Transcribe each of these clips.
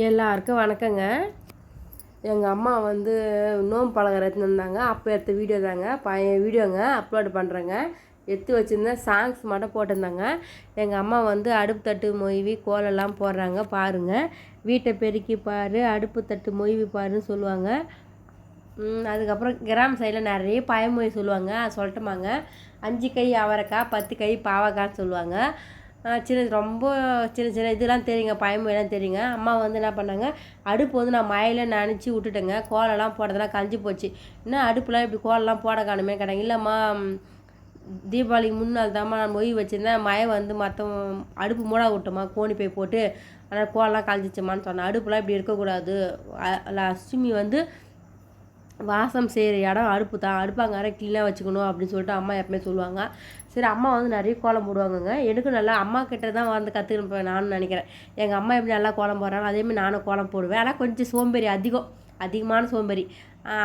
எல்லாருக்கும் வணக்கங்க. எங்கள் அம்மா வந்து நோம்பு பலகாரம் எடுத்துன்னு வந்தாங்க. அப்போ எடுத்த வீடியோ தாங்க. பழைய வீடியோங்க அப்லோடு பண்ணுறேங்க எடுத்து வச்சுருந்தேன் சாங்ஸ் மட்டும் போட்டிருந்தாங்க. எங்கள் அம்மா வந்து அடுப்பு தட்டு மொய்வி கோலெல்லாம் போடுறாங்க. பாருங்கள் வீட்டை பெருக்கி பாரு அடுப்பு தட்டு மொய்வி பாருன்னு சொல்லுவாங்க. அதுக்கப்புறம் கிராம சைடில் நிறைய பயமொழி சொல்லுவாங்க. அது சொல்லட்டுமாங்க. அஞ்சு கை அவரைக்காய் பத்து கை பாவக்காய்ன்னு சொல்லுவாங்க. சின்ன ரொம்ப சின்ன சின்ன இதெல்லாம் தெரியுங்க பயமொழிலாம் தெரியுங்க. அம்மா வந்து என்ன பண்ணாங்க அடுப்பு வந்து நான் மழையில நினச்சி விட்டுட்டேங்க. கோலம்லாம் போட்டதெல்லாம் கஞ்சி போச்சு. இன்னும் அடுப்புலாம் இப்படி கோலம்லாம் போட காணுமே கேட்டாங்க. இல்லைம்மா தீபாவளிக்கு முன்னாள் தாம்மா நான் மொய் வச்சுருந்தேன். மழை வந்து மற்ற அடுப்பு மூடா விட்டோம்மா கோணி போய் போட்டு. அதனால் கோலம்லாம் கழிஞ்சிச்சுமான்னு சொன்னேன். அடுப்புலாம் இப்படி இருக்கக்கூடாது. அ- லட்சுமி வந்து வாசம் செய்கிற இடம் அடுப்பு தான். அடுப்பாங்கார க்ளீனாக வச்சுக்கணும் அப்படின்னு சொல்லிட்டு அம்மா எப்பவுமே சொல்லுவாங்க. சரி அம்மா வந்து நிறைய கோலம் போடுவாங்கங்க. எனக்கும் நல்லா அம்மா கிட்ட தான் வந்து கற்றுக்கணும் நானும் நினைக்கிறேன். எங்கள் அம்மா எப்படி நல்லா கோலம் போடுறாங்க அதேமாதிரி நானும் கோலம் போடுவேன். ஆனால் கொஞ்சம் சோம்பேறி அதிகம். அதிகமான சோம்பேறி.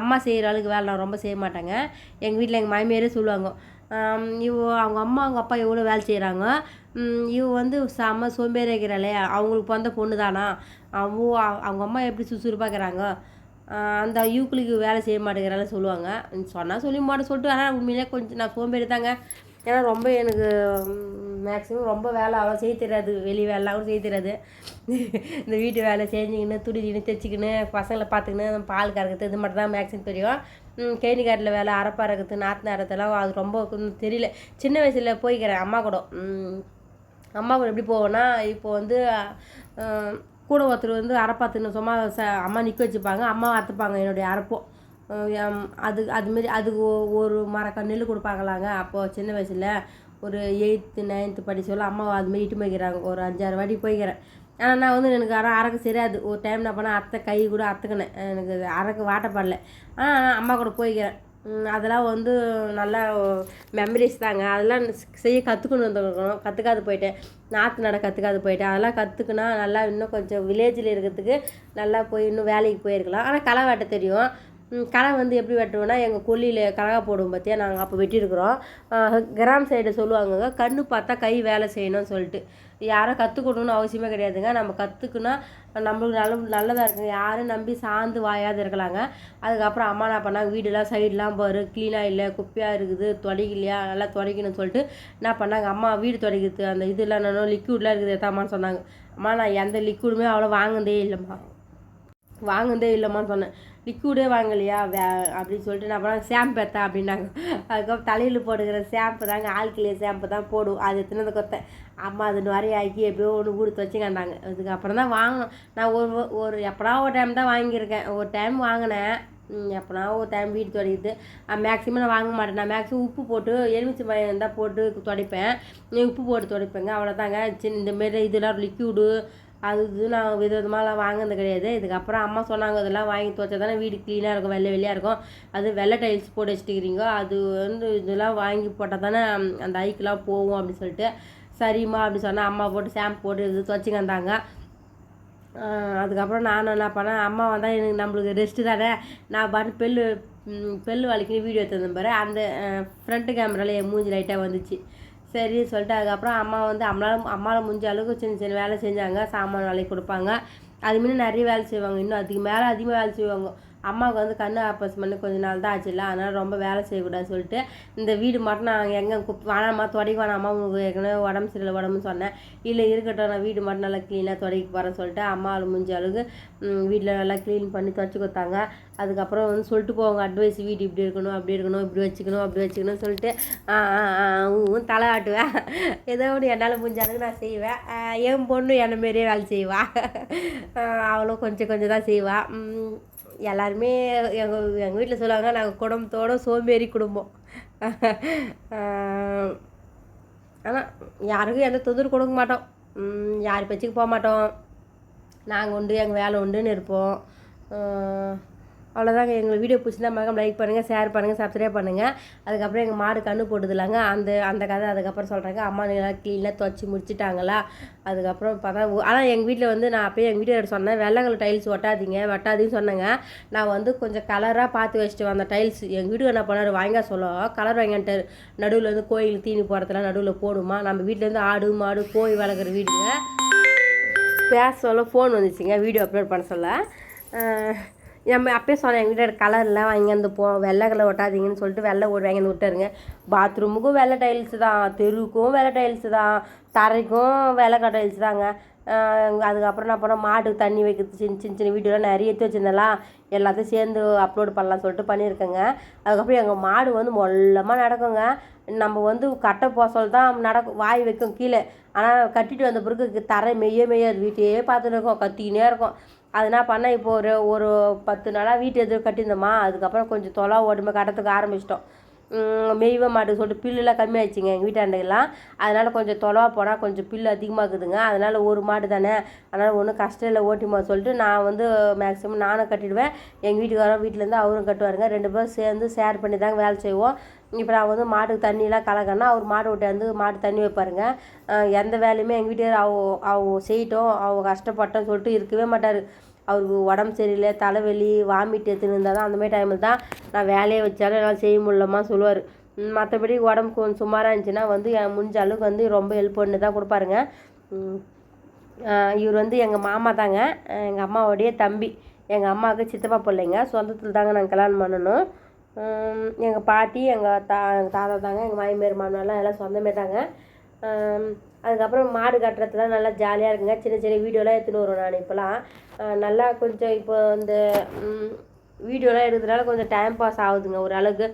அம்மா செய்கிற அளவுக்கு வேலை நான் ரொம்ப செய்ய மாட்டேங்க. எங்கள் வீட்டில் எங்கள் மாமியாரே சொல்லுவாங்க இவ அவங்க அம்மா அவங்க அப்பா எவ்வளோ வேலை செய்கிறாங்க இவ வந்து செம்ம சோம்பேறி இருக்கிறாளே. அவங்களுக்கு பிறந்த பொண்ணு தானா அவங்க அவங்க அம்மா எப்படி சுறுசுறுப்பாக்கிறாங்க அந்த யூக்களுக்கு வேலை செய்ய மாட்டேங்கிறான்னு சொல்லுவாங்க. சொன்னால் சொல்லி மாட்டேன் சொல்லிட்டு ஆனால் உண்மையிலே கொஞ்சம் நான் சோம்பேறி தாங்க ஏன்னா ரொம்ப எனக்கு மேக்ஸிமம் ரொம்ப வேலை அவ்வளோ செய்ய தெரியாது. வெளி வேலைலாம் கூட செய்ய தெரியாது. இந்த வீட்டு வேலை செஞ்சுக்கின்னு துடிக்கின்னு தைச்சிக்கின்னு பசங்களை பார்த்துக்கின்னு பால் கறக்கிறது இது மட்டும் தான் மேக்ஸிமம் தெரியும் கேணி காட்டில் வேலை அரப்பா இருக்கிறது நாற்று நேரத்தெல்லாம் அது ரொம்ப தெரியல. சின்ன வயசில் போய்க்கிறேன் அம்மா கூட. அம்மா கூட எப்படி போவேன்னா இப்போ வந்து கூட ஒருத்தர் வந்து அரப்பாத்துன்னு சும்மா ச அம்மா நிற்க வச்சுப்பாங்க அம்மா அறுத்துப்பாங்க என்னுடைய அரப்போ அது அதுமாரி அதுக்கு ஒரு மரக்க நெல் கொடுப்பாங்களாங்க. அப்போது சின்ன வயசில் ஒரு எயித்து நைன்த்து படி சொல்ல அம்மா அதுமாரி இட்டு போய்க்கிறாங்க. ஒரு அஞ்சாறு வாட்டி போய்க்கிறேன். ஆனால் நான் வந்து எனக்கு அரை அறக்க சரியாது ஒரு டைம் நான் போனால் அத்தை கை கூட அத்துக்கினேன். எனக்கு அறக்க வாட்டப்படல ஆனால் அம்மா கூட போய்க்கிறேன். அதெல்லாம் வந்து நல்ல மெமரிஸ் தாங்க. அதெல்லாம் செய்ய கற்றுக்கணும் வந்துருக்கணும் கற்றுக்காது போயிட்டேன். நாற்று நட கற்றுக்காது போயிட்டேன். அதெல்லாம் கற்றுக்குனா நல்லா இன்னும் கொஞ்சம் வில்லேஜில் இருக்கிறதுக்கு நல்லா போய் இன்னும் வேலைக்கு போயிருக்கலாம். ஆனால் களை வெட்ட தெரியும். களை வந்து எப்படி வெட்டுவோம்னா எங்கள் கொல்லியில் கலகா போடுவோம் பார்த்தியா நாங்கள் அப்போ வெட்டியிருக்கிறோம். கிராம் சைடு சொல்லுவாங்கங்க கண்ணு பார்த்தா கை வேலை செய்யணும்னு சொல்லிட்டு. யாரும் கற்றுக்கணும்னு அவசியமே கிடையாதுங்க. நம்ம கற்றுக்குனா நம்மளுக்கு நல்ல நல்லதாக இருக்குங்க. யாரும் நம்பி சார்ந்து வாயாது இருக்கலாங்க. அதுக்கப்புறம் அம்மா என்ன பண்ணாங்க வீடெல்லாம் சைடெலாம் பாரு க்ளீனாக இல்லை குப்பையாக இருக்குது துடைக்கலையா நல்லா துடைக்கணும்னு சொல்லிட்டு என்ன பண்ணாங்க அம்மா வீடு துடைக்கிறது அந்த இதெல்லாம் என்னென்ன லிக்விட்லாம் இருக்குது எத்தாமான்னு சொன்னாங்க. அம்மா நான் எந்த லிக்விடுமே அவ்வளோ வாங்குனதே இல்லைம்மா. வாங்குனதே இல்லைம்மான்னு சொன்னேன். லிக்விடே வாங்கலையா? வே அப்படின்னு சொல்லிட்டு நான் பண்ண ஷாம்பு எத்தான் அப்படின்னாங்க. அதுக்கப்புறம் தலையில் போடுகிற ஷாம்பு தாங்க ஆழ்கிளிய ஷாம்பு தான் போடும். அது எத்தனை கொத்த அம்மா அது நிறைய ஆக்கி எப்படியோ ஒன்று கொடுத்து வச்சுக்கண்டாங்க அதுக்கப்புறம் தான் வாங்கினோம். நான் ஒரு ஒரு எப்படா ஒரு டைம் தான் வாங்கியிருக்கேன். ஒரு டைம் வாங்கினேன். ம், எப்போனா ஒரு டைம் வீடு துடைக்குது மேக்ஸிமம் நான் வாங்க மாட்டேன். நான் மேக்ஸிமம் உப்பு போட்டு எலுமிச்சை பழம் இருந்தால் போட்டு துடைப்பேன். உப்பு போட்டு துடைப்பேங்க. அவ்வளோதாங்க சின்ன இந்தமாரி இதெல்லாம் லிக்யூடு அது இது நான் வித விதமாலாம் வாங்கினது கிடையாது. இதுக்கப்புறம் அம்மா சொன்னாங்க இதெல்லாம் வாங்கி துவைச்சா தானே வீடு க்ளீனாக இருக்கும் வெள்ளை வெள்ளையாக இருக்கும். அது வெள்ளை டைல்ஸ் போட்டு வச்சுட்டுக்கிறீங்க. அது வந்து இதெல்லாம் வாங்கி போட்டால் தானே அந்த ஐக்கெலாம் போகும் அப்படின்னு சொல்லிட்டு சரிம்மா அப்படின்னு சொன்னால் அம்மா போட்டு ஷாம்பு போட்டு இது துவைச்சிங்க வந்தாங்க. அதுக்கப்புறம் நானும் என்ன பண்ணேன் அம்மா வந்தால் எனக்கு நம்மளுக்கு ரெஸ்ட்டு தானே. நான் பாட்டு பெல்லு பெல்லு வலிக்குன்னு வீடியோ எடுத்துருந்தேன் பாரு. அந்த ஃப்ரண்ட்டு கேமராவில் என் மூஞ்சி லைட்டாக வந்துச்சு. சரி சொல்லிட்டு அதுக்கப்புறம் அம்மா வந்து அம்மால அம்மாவில் முடிஞ்ச அளவுக்கு சின்ன சின்ன வேலை செஞ்சாங்க. சாமான் வேலைக்கு கொடுப்பாங்க. அதுமாரி நிறைய வேலை செய்வாங்க. இன்னும் அதுக்கு மேலே அதிகமாக வேலை செய்வாங்க. அம்மாவுக்கு வந்து கண்ணு ஆப்ரேஷன் பண்ணி கொஞ்ச நாள் தான் ஆச்சுல்ல அதனால் ரொம்ப வேலை செய்யக்கூடாது சொல்லிட்டு இந்த வீடு மட்டும் நான் எங்கே குப் வேணாம்மா தொடக்க வேணாமா உங்களுக்கு ஏற்கனவே உடம்பு சரியில்லை உடம்புன்னு சொன்னேன். இல்லை இருக்கட்டும் நான் வீடு மட்டும் நல்லா க்ளீனாக தொடக்க போகிறேன்னு சொல்லிட்டு அம்மாவில் முடிஞ்ச அளவுக்கு வீட்டில் நல்லா க்ளீன் பண்ணி துவைச்சி கொடுத்தாங்க. அதுக்கப்புறம் வந்து சொல்லிட்டு போவாங்க அட்வைஸ் வீடு இப்படி இருக்கணும் அப்படி இருக்கணும் இப்படி வச்சுக்கணும் அப்படி வச்சுக்கணும் சொல்லிட்டு அவன் தலை ஆட்டுவேன். ஏதோ ஒன்று என்னால் முடிஞ்ச அளவுக்கு நான் செய்வேன். என் பொண்ணு என்ன மாரியே வேலை செய்வாள் அவளும் கொஞ்சம் கொஞ்சம் தான் செய்வாள் எல்லாருமே எங்கள் எங்கள் வீட்டில் சொல்லுவாங்க நாங்கள் குடும்பத்தோட சோம்பேறி குடும்பம். ஆனால் யாருக்கும் எந்த தொந்தரவு கொடுக்க மாட்டோம். யார் பேச்சுக்கு போக மாட்டோம். நாங்கள் உண்டு எங்கள் வேலை உண்டுன்னு இருப்போம். அவ்வளோதாங்க எங்கள் வீடியோ பிடிச்சிருந்தா மகம் லைக் பண்ணுங்கள் ஷேர் பண்ணுங்கள் சப்ஸ்கிரைப் பண்ணுங்கள் அதுக்கப்புறம் எங்கள் மாடு கண்ணு போட்டுதுலாங்க. அந்த அந்த கதை அதுக்கப்புறம் சொல்கிறாங்க அம்மா நல்லா க்ளீனாக துவச்சி முடிச்சிட்டாங்களா? அதுக்கப்புறம் பார்த்தா ஆனால் எங்கள் வீட்டில் வந்து நான் அப்போயே எங்கள் வீட்டில் சொன்னேன் வெள்ளங்கள் டைல்ஸ் ஒட்டாதீங்க வெட்டாதீங்கன்னு சொன்னேங்க. நான் வந்து கொஞ்சம் கலராக பார்த்து வச்சுட்டு வந்த டைல்ஸ் எங்கள் வீட்டுக்கு என்ன பண்ணார் வாங்க சொல்ல கலர் வாங்கிட்டு நடுவில் வந்து கோயில் தீனி போகிறதுலாம் நடுவில் போடுமா? நம்ம வீட்டிலேருந்து ஆடு மாடு கோழி வளர்க்குற வீடுங்க பேச சொல்ல ஃபோன் வந்துச்சுங்க வீடியோ அப்லோட் பண்ண சொல்ல. நம்ம அப்பயே சொன்னேன் எங்கள் கலர்லாம் கலரில் வாங்கி வந்து போ வெள்ளை கலர் ஒட்டாதீங்கன்னு சொல்லிட்டு வெள்ளை ஓடி வாங்கி வந்து விட்டாருங்க. பாத்ரூமுக்கும் வெள்ளை டைல்ஸு தான் தெருவுக்கும் வெள்ளை டைல்ஸு தான் தரைக்கும் வெள்ளை கலர் டைல்ஸ் தாங்க. அதுக்கப்புறம் என்ன பண்ணோம் மாட்டுக்கு தண்ணி வைக்கிறது சின்ன சின்ன சின்ன வீடியோலாம் நிறைய எடுத்து வச்சுருந்தேன்லாம் எல்லாத்தையும் சேர்ந்து அப்லோட் பண்ணலாம் சொல்லிட்டு பண்ணியிருக்கேங்க. அதுக்கப்புறம் எங்கள் மாடு வந்து மொல்லமாக நடக்குங்க. நம்ம வந்து கட்டை போசல் தான் நடக்கும் வாய் வைக்கும் கீழே. ஆனால் கட்டிட்டு வந்த பிறகு தரை மெய்ய மெய்யாது வீட்டையே பார்த்துட்டு இருக்கோம் கத்திக்கினே இருக்கும். அது என்ன பண்ணேன் இப்போ ஒரு ஒரு பத்து நாளாக வீட்டு எதிர்த்து கட்டியிருந்தோமா அதுக்கப்புறம் கொஞ்சம் தொலை ஓடுமே கட்டத்துக்கு ஆரம்பிச்சிட்டோம். மெய்வ மாட்டுக்கு சொல்லிட்டு பில்லுலாம் கம்மியாயிடுச்சுங்க எங்கள் வீட்டாண்டையெல்லாம். அதனால் கொஞ்சம் தொலைவா போனால் கொஞ்சம் பில்லு அதிகமாகுதுங்க அதனால் ஒரு மாடு தானே. அதனால் ஒன்றும் கஷ்டம் இல்லை ஓட்டிமா சொல்லிட்டு நான் வந்து மேக்ஸிமம் நானும் கட்டிடுவேன். எங்கள் வீட்டுக்காரரும் வீட்டிலேருந்து அவரும் கட்டுவாருங்க. ரெண்டு பேரும் சேர்ந்து ஷேர் பண்ணி தாங்க வேலை செய்வோம். இப்போ நான் வந்து மாட்டுக்கு தண்ணியெலாம் கலக்கன்னா அவர் மாடு விட்டாந்து மாட்டு தண்ணி வைப்பாருங்க. எந்த வேலையுமே எங்கள் வீட்டுக்காரர் அவ அவ செய்யட்டும் அவ கஷ்டப்பட்டோன்னு சொல்லிட்டு இருக்கவே மாட்டார். அவருக்கு உடம்பு சரியில்லை தலைவலி வாமிட் எடுத்துன்னு இருந்தால் தான் அந்தமாதிரி டைமில் தான் நான் வேலையை வச்சாலும் என்னால் செய்ய முடியலமா சொல்லுவார். மற்றபடி உடம்பு கொஞ்சம் சுமாராக இருந்துச்சுன்னா வந்து என் முடிஞ்ச அளவுக்கு வந்து ரொம்ப ஹெல்ப் பண்ணி தான் கொடுப்பாருங்க. இவர் வந்து எங்கள் மாமா தாங்க. எங்கள் அம்மாவுடைய தம்பி. எங்கள் அம்மாவுக்கு சித்தப்பா பிள்ளைங்க. சொந்தத்தில் தாங்க நாங்கள் கல்யாணம் பண்ணணும். எங்கள் பாட்டி எங்கள் தா எங்கள் தாத்தா தாங்க எங்கள் மாமியார் மாமனாலாம் எல்லாம் சொந்தமே தாங்க. அதுக்கப்புறம் மாடு கட்டுறதுலாம் நல்லா ஜாலியாக இருக்குங்க. சின்ன சின்ன வீடியோலாம் எடுத்துன்னு வருவேன் நான் இப்போலாம். நல்லா கொஞ்சம் இப்போ இந்த வீடியோலாம் எடுக்கிறதுனால கொஞ்சம் டைம் பாஸ் ஆகுதுங்க ஒரு அளவுக்கு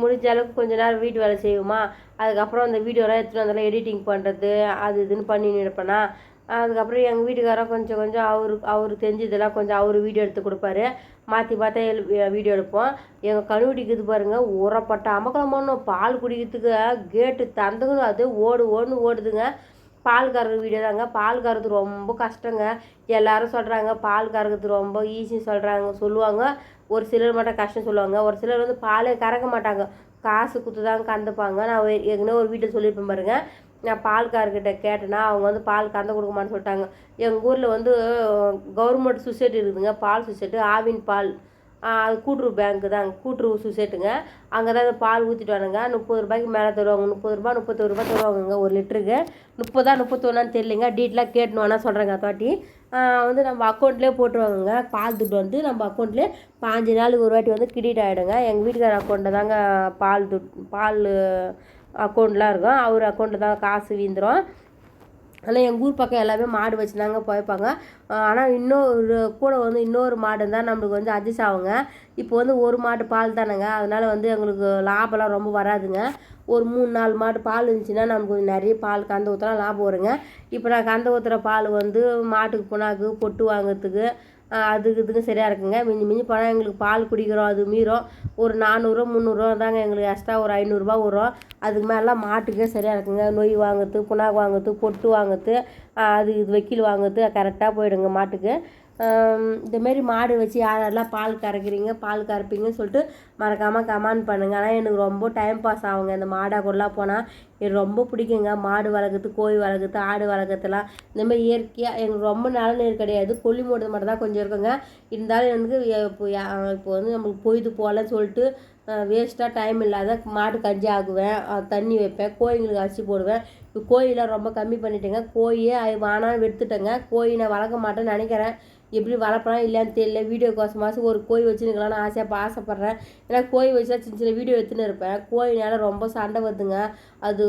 முடிஞ்ச அளவுக்கு கொஞ்ச நேரம் வீட்டு வேலை செய்வோமா? அதுக்கப்புறம் அந்த வீடியோலாம் எடுத்துகிட்டு வந்தாலும் எடிட்டிங் பண்ணுறது அது இதுன்னு பண்ணி இருப்பேனா? அதுக்கப்புறம் எங்கள் வீட்டுக்காரர் கொஞ்சம் கொஞ்சம் அவருக்கு அவருக்கு தெரிஞ்சதெல்லாம் கொஞ்சம் அவர் வீடியோ எடுத்து கொடுப்பாரு. மாற்றி மாற்றி வீடியோ எடுப்போம். எங்கள் கழுவடிக்கு இது பாருங்க உரப்பட்ட அமக்கலமானோம் பால் குடிக்கிறதுக்கு கேட்டு தந்துக்கணும். அது ஓடு ஓடுன்னு ஓடுதுங்க. பால் கறக்குற வீடியோ தாங்க. பால் கறக்கிறது ரொம்ப கஷ்டங்க. எல்லாரும் சொல்கிறாங்க பால் கறக்கிறது ரொம்ப ஈஸின்னு சொல்கிறாங்க சொல்லுவாங்க. ஒரு சிலர் மட்டும் கஷ்டம் சொல்லுவாங்க. ஒரு சிலர் வந்து பாலே கறக்க மாட்டாங்க. காசு குத்து தான் கந்துப்பாங்க. நான் ஏற்கனவே ஒரு வீட்டில் சொல்லியிருப்பேன் பாருங்கள் நான் பால்கார்கிட்ட கேட்டேன்னா அவங்க வந்து பால் கறந்து கொடுக்கமான்னு சொல்லிட்டாங்க. எங்கள் ஊரில் வந்து கவர்மெண்ட் சொசைட்டி இருக்குதுங்க. பால் சொசைட்டி ஆவின் பால். அது கூட்டுறவு பேங்க்கு தான். கூட்டுறவு சொசைட்டுங்க அங்கே தான் பால் ஊற்றிட்டு வராங்க. முப்பது ரூபாய்க்கு மேலே தருவாங்க. முப்பது ரூபா முப்பத்தொரு ரூபா தருவாங்கங்க ஒரு லிட்டருக்கு. முப்பதா முப்பத்தொன்னான்னு தெரியலங்க. டீட்டெயிலாக கேட்டணும் ஆனால் சொல்கிறேங்க அதாட்டி வந்து நம்ம அக்கௌண்ட்லேயே போட்டுருவாங்கங்க. பால் துட்டு வந்து நம்ம அக்கௌண்ட்லேயே பாஞ்சு நாளுக்கு ஒரு வாட்டி வந்து கிரெடிட் ஆகிடுங்க எங்கள் வீட்டுக்கார அக்கௌண்ட்டில் தாங்க பால் துட் பால் அக்கௌண்ட்லாம் இருக்கும். அவர் அக்கௌண்ட்டில் தான் காசு வீந்துடும் ஆனால் எங்கள் ஊர் பக்கம் எல்லாமே மாடு வச்சுருந்தாங்க போய்ப்பாங்க ஆனால் இன்னொரு கூட வந்து இன்னொரு மாடு தான் நம்மளுக்கு வந்து அட்ஜஸ்ட் ஆகுங்க இப்போ வந்து ஒரு மாட்டு பால் தானேங்க. அதனால் வந்து எங்களுக்கு லாபம்லாம் ரொம்ப வராதுங்க. ஒரு மூணு நாலு மாடு பால் இருந்துச்சுன்னா நமக்கு கொஞ்சம் நிறைய பால் கந்த ஊற்றலாம் லாபம் வருங்க. இப்போ நான் கந்த ஊற்றுற பால் வந்து மாட்டுக்கு புணாக்கு பொட்டு வாங்குறதுக்கு அதுக்கு இதுக்கு சரியாக இருக்குங்க. மிஞ்சி மிஞ்சி போனால் எங்களுக்கு பால் குடிக்கிறோம் அது மீறும் ஒரு நானூறுரூவா முந்நூறுரூவா தாங்க எங்களுக்கு எக்ஸ்ட்ரா ஒரு ஐநூறுரூபா வரும். அதுக்கு மேலாம் மாட்டுக்கே சரியாக இருக்குங்க. நொய் வாங்குறது புண்ணாக்கு வாங்குறது பொட்டு வாங்குறது. அது இது வைக்கல் வாங்குறது கரெக்டாக போயிடுங்க மாட்டுக்கு. இந்தமாரி மாடு வச்சு யார் யாரெல்லாம் பால் கறக்குறீங்க பால் கறப்பீங்கன்னு சொல்லிட்டு மறக்காமல் கமெண்ட் பண்ணுங்க. ஆனால் எனக்கு ரொம்ப டைம் பாஸ் ஆகுங்க. இந்த மாடாக கூடலாம் போனால் எனக்கு ரொம்ப பிடிக்குங்க. மாடு வளர்க்குறது கோழி வளர்க்குறது ஆடு வளர்க்குறதுலாம் இந்தமாதிரி இயற்கையாக எனக்கு ரொம்ப நல்ல நீர் கிடையாது. கொல்லி மூடுறது மட்டும் தான் கொஞ்சம் இருக்குங்க. இருந்தாலும் எனக்கு இப்போ இப்போ வந்து நம்மளுக்கு பொய்து போகலன்னு சொல்லிட்டு வேஸ்ட்டாக டைம் இல்லாத மாட்டு கஞ்சி ஆக்குவேன் தண்ணி வைப்பேன் கோழிங்களுக்கு அரிசி போடுவேன். இப்போ கோழிலாம் ரொம்ப கம்மி பண்ணிட்டேங்க. கோழியே அது வேணாம்னு எடுத்துட்டேங்க கோழி நான் வளர்க்க மாட்டேன்னு நினைக்கிறேன். எப்படி வளர்ப்பேனா இல்லைன்னு தெரியல. வீடியோ கோசமாச்சும் ஒரு கோழி வச்சுருக்கலாம்னு ஆசையாக ஆசைப்பட்றேன். ஏன்னா கோழி வச்சா சின்ன சின்ன வீடியோ எடுத்துன்னு இருப்பேன். கோழினால ரொம்ப சண்டை வருதுங்க. அது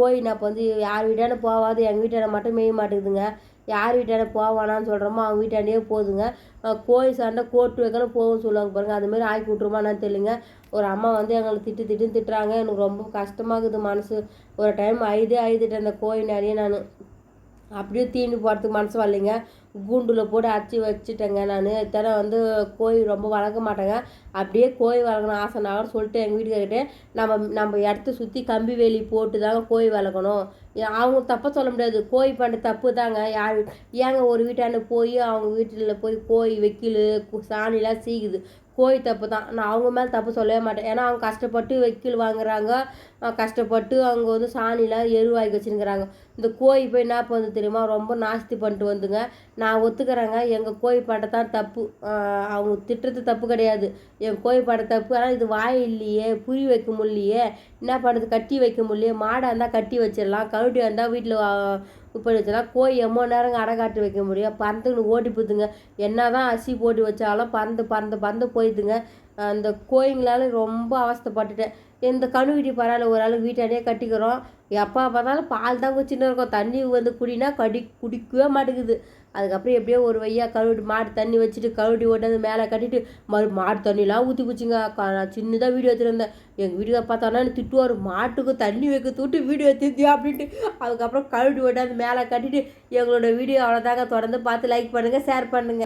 கோழி நான் இப்போ வந்து யார் வீட்டான போகாது எங்கள் வீட்டான மட்டும் மேய மாட்டேங்குதுங்க. யார் வீட்டாண்ட போவானான்னு சொல்கிறோமோ அவங்க வீட்டாண்டே போதுங்க. கோழி சண்டை கோட்டு வைக்கணும் போகும்னு சொல்லுவாங்க பாருங்கள் அதுமாரி ஆக்கி விட்ருமா என்னன்னு தெரியலங்க. ஒரு அம்மா வந்து எங்களை திட்டு திட்டுன்னு திட்டுறாங்க. எனக்கு ரொம்ப கஷ்டமாகுது மனசு. ஒரு டைம் ஐதே ஐதுட்டேன் அந்த கோழி நிறைய நான். அப்படியே தீனி போடுறதுக்கு மனசு வரலைங்க. கூண்டில் போட்டு அச்சு வச்சுட்டேங்க நான். இத்தனை வந்து கோழி ரொம்ப வளர்க்க மாட்டேங்க. அப்படியே கோழி வளர்க்கணும் ஆசைனாகனு சொல்லிட்டு எங்கள் வீட்டுக்கார்கிட்ட நம்ம நம்ம இடத்த சுற்றி கம்பி வேலி போட்டு தாங்க கோழி வளர்க்கணும். அவங்க தப்பாக சொல்ல முடியாது. கோழி பண்ண தப்பு தாங்க யார் ஏங்க ஒரு வீட்டாண்ட போய் அவங்க வீட்டில் போய் கோழி வைக்கல் கு- சாணிலாம் சீக்குது. கோழி தப்பு தான். நான் அவங்க மேலே தப்பு சொல்லவே மாட்டேன். ஏன்னா அவங்க கஷ்டப்பட்டு வைக்கல் வாங்குறாங்க. கஷ்டப்பட்டு அவங்க வந்து சாணிலாம் எருவாக்கி வச்சுருக்கிறாங்க. இந்த கோழி போய் என்ன பண்ணுது தெரியுமா? ரொம்ப நாஸ்தி பண்ணிட்டு வந்துங்க. நான் ஒத்துக்கிறேங்க. எங்கள் கோழி பாட்டை தான் தப்பு. அவங்க திட்டுறது தப்பு கிடையாது. என் கோழி பாட்டை தப்பு. ஆனால் இது வாய் இல்லையே. புரி வைக்க முடியலையே. என்ன பண்ணுறது கட்டி வைக்க முடியலையே. மாடாக இருந்தால் கட்டி வச்சிடலாம். கழுட்டியாக இருந்தால் வீட்டில் இப்போ வச்சுனா கோழி எம்மோ நேரங்க அடைக்காட்டு வைக்க முடியும். பறந்துன்னு ஓடி போகுதுங்க என்ன தான் அசி போட்டு வச்சாலும் பறந்து பறந்து பறந்து போயிடுதுங்க. அந்த கோயிங்களால் ரொம்ப அவஸ்தைப்பட்டுட்டேன். இந்த கணுக்குட்டி பரவாயில்ல ஒரு ஆள் வீட்டாண்டே கட்டிக்கிறோம். எப்போ பார்த்தாலும் பால் தான் குச்சின்னு இருக்கும். தண்ணி வந்து குடினா கடி குடிக்கவே மாட்டேங்குது. அதுக்கப்புறம் எப்படியோ ஒரு வையா கழுவிட்டு மாட்டு தண்ணி வச்சுட்டு கழுவிட்டு ஓட்டாந்து மேலே கட்டிட்டு மறு மாட்டு தண்ணிலாம் ஊற்றி குச்சிங்க. நான் சின்னதாக வீடியோ எடுத்துருந்தேன் எங்கள் வீடியோ பார்த்தோன்னா திட்டுவார் மாட்டுக்கு தண்ணி வைக்க தூட்டு வீடியோ எடுத்துத்தியா அப்படின்ட்டு. அதுக்கப்புறம் கழுவிட்டு ஓட்டாந்து மேலே கட்டிட்டு எங்களோட வீடியோ அவ்வளோதாங்க. தொடர்ந்து பார்த்து லைக் பண்ணுங்கள் ஷேர் பண்ணுங்கள்